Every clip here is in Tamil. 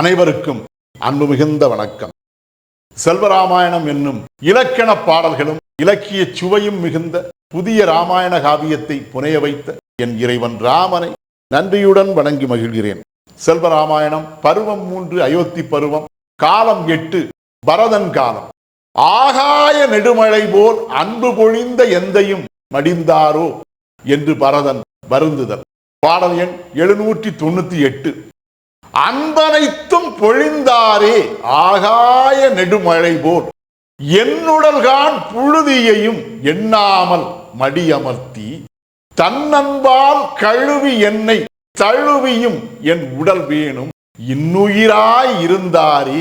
அனைவருக்கும் அன்பு மிகுந்த வணக்கம். செல்வராமாயணம் என்னும் இலக்கண பாடல்களும் இலக்கிய சுவையும் மிகுந்த புதிய ராமாயண காவியத்தை புனைய வைத்த என் இறைவன் ராமனை நன்றியுடன் வணங்கி மகிழ்கிறேன். செல்வராமாயணம் பருவம் மூன்று அயோத்தி பருவம் காலம் எட்டு பரதன் காலம். ஆகாய நெடுமழை போல் அன்பு பொழிந்த எந்தையும் மடிந்தாரோ? என்று பரதன் வருந்துதல். பாடல் எண் எழுநூற்றி தொண்ணூத்தி எட்டு. அன்பனைத்தும் பொழிந்தாரே ஆகாய நெடுமழை போல். என்னுடல்கான் புழுதியையும் எண்ணாமல் மடியமர்த்தி தன்னன்பால் கழுவி என்னை தழுவியும் என் உடல் வேணும். இன்னுயிராய் இருந்தாரே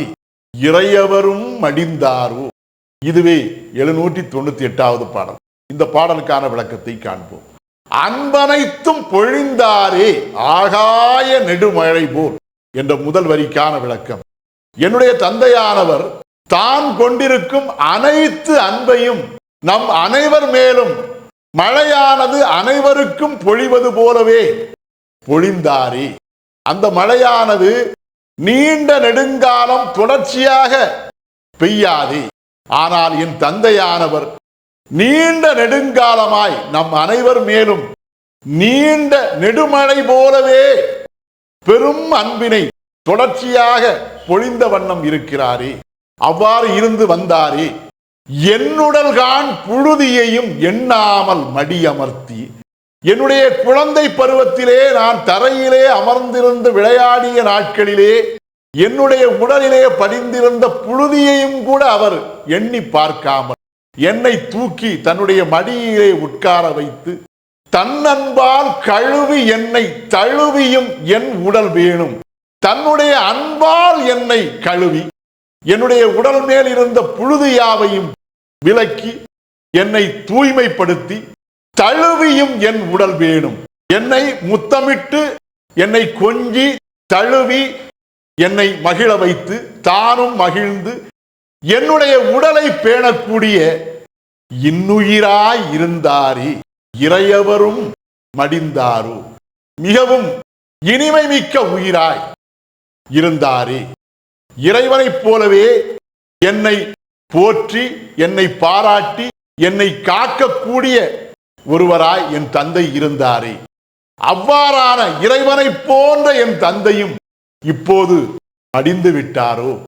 இறையவரும் மடிந்தாரோ. இதுவே எழுநூற்றி தொண்ணூத்தி எட்டாவது பாடல். இந்த பாடலுக்கான விளக்கத்தை காண்போம். அன்பனைத்தும் பொழிந்தாரே ஆகாய நெடுமழை போல். என்ற முதல் வரிக்கான விளக்கம். என்னுடைய தந்தையானவர் தான் கொண்டிருக்கும் அனைத்து அன்பையும் நம் அனைவர் மேலும் மழையானது அனைவருக்கும் பொழிவது போலவே பொழிந்தாரி. அந்த மழையானது நீண்ட நெடுங்காலம் தொடர்ச்சியாக பெய்யாதே. ஆனால் என் தந்தையானவர் நீண்ட நெடுங்காலமாய் நம் அனைவர் மேலும் நீண்ட நெடுமழை போலவே பெரும் அன்பினை தொடர்ச்சியாக பொழிந்த வண்ணம் இருக்கிறாரே. அவ்வாறு இருந்து வந்தாரே. என்னுடல்கான் புழுதியையும் எண்ணாமல் மடியமர்த்தி. என்னுடைய குழந்தை பருவத்திலே நான் தரையிலே அமர்ந்திருந்து விளையாடிய நாட்களிலே என்னுடைய உடலிலே படிந்திருந்த புழுதியையும் கூட அவர் எண்ணி பார்க்காமல் என்னை தூக்கி தன்னுடைய மடியிலே உட்கார வைத்து தன்னன்பால் கழுவி என்னை தழுவியும் என் உடல் வேணும். தன்னுடைய அன்பால் என்னை கழுவி என்னுடைய உடல் மேல் இருந்த புழுதியாவையும் விலக்கி என்னை தூய்மைப்படுத்தி தழுவியும் என் உடல் வேணும். என்னை முத்தமிட்டு என்னை கொஞ்சி தழுவி என்னை மகிழ வைத்து தானும் மகிழ்ந்து என்னுடைய உடலை பேணக்கூடிய இன்னுயிராய் இருந்தாரி. இறையவரும் மடிந்தாரோ? மிகவும் இனிமை மிக்க உயிராய் இருந்தாரே. இறைவனைப் போலவே என்னை போற்றி என்னை பாராட்டி என்னை காக்கக்கூடிய ஒருவராய் என் தந்தை இருந்தாரே. அவ்வாறான இறைவனைப் போன்ற என் தந்தையும் இப்போது மடிந்து விட்டாரோ?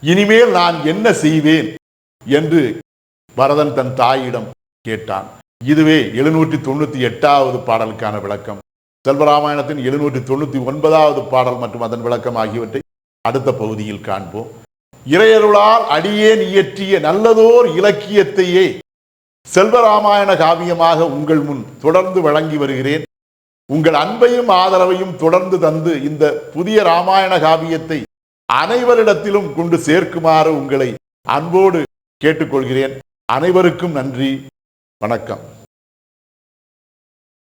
இனிமேல் நான் என்ன செய்வேன்? என்று பரதன் தன் தாயிடம் கேட்டான். இதுவே எழுநூற்றி தொண்ணூத்தி எட்டாவது பாடலுக்கான விளக்கம். செல்வராமாயணத்தின் எழுநூற்றி தொண்ணூத்தி ஒன்பதாவது பாடல் மற்றும் அதன் விளக்கம் ஆகியவற்றை அடுத்த பகுதியில் காண்போம். இறையருளால் அடியேன் இயற்றிய நல்லதோர் இலக்கியத்தையே செல்வராமாயண காவியமாக உங்கள் முன் தொடர்ந்து வழங்கி வருகிறேன். உங்கள் அன்பையும் ஆதரவையும் தொடர்ந்து தந்து இந்த புதிய ராமாயண காவியத்தை அனைவரிடத்திலும் கொண்டு சேர்க்குமாறு உங்களை அன்போடு கேட்டுக்கொள்கிறேன். அனைவருக்கும் நன்றி. வணக்கம்.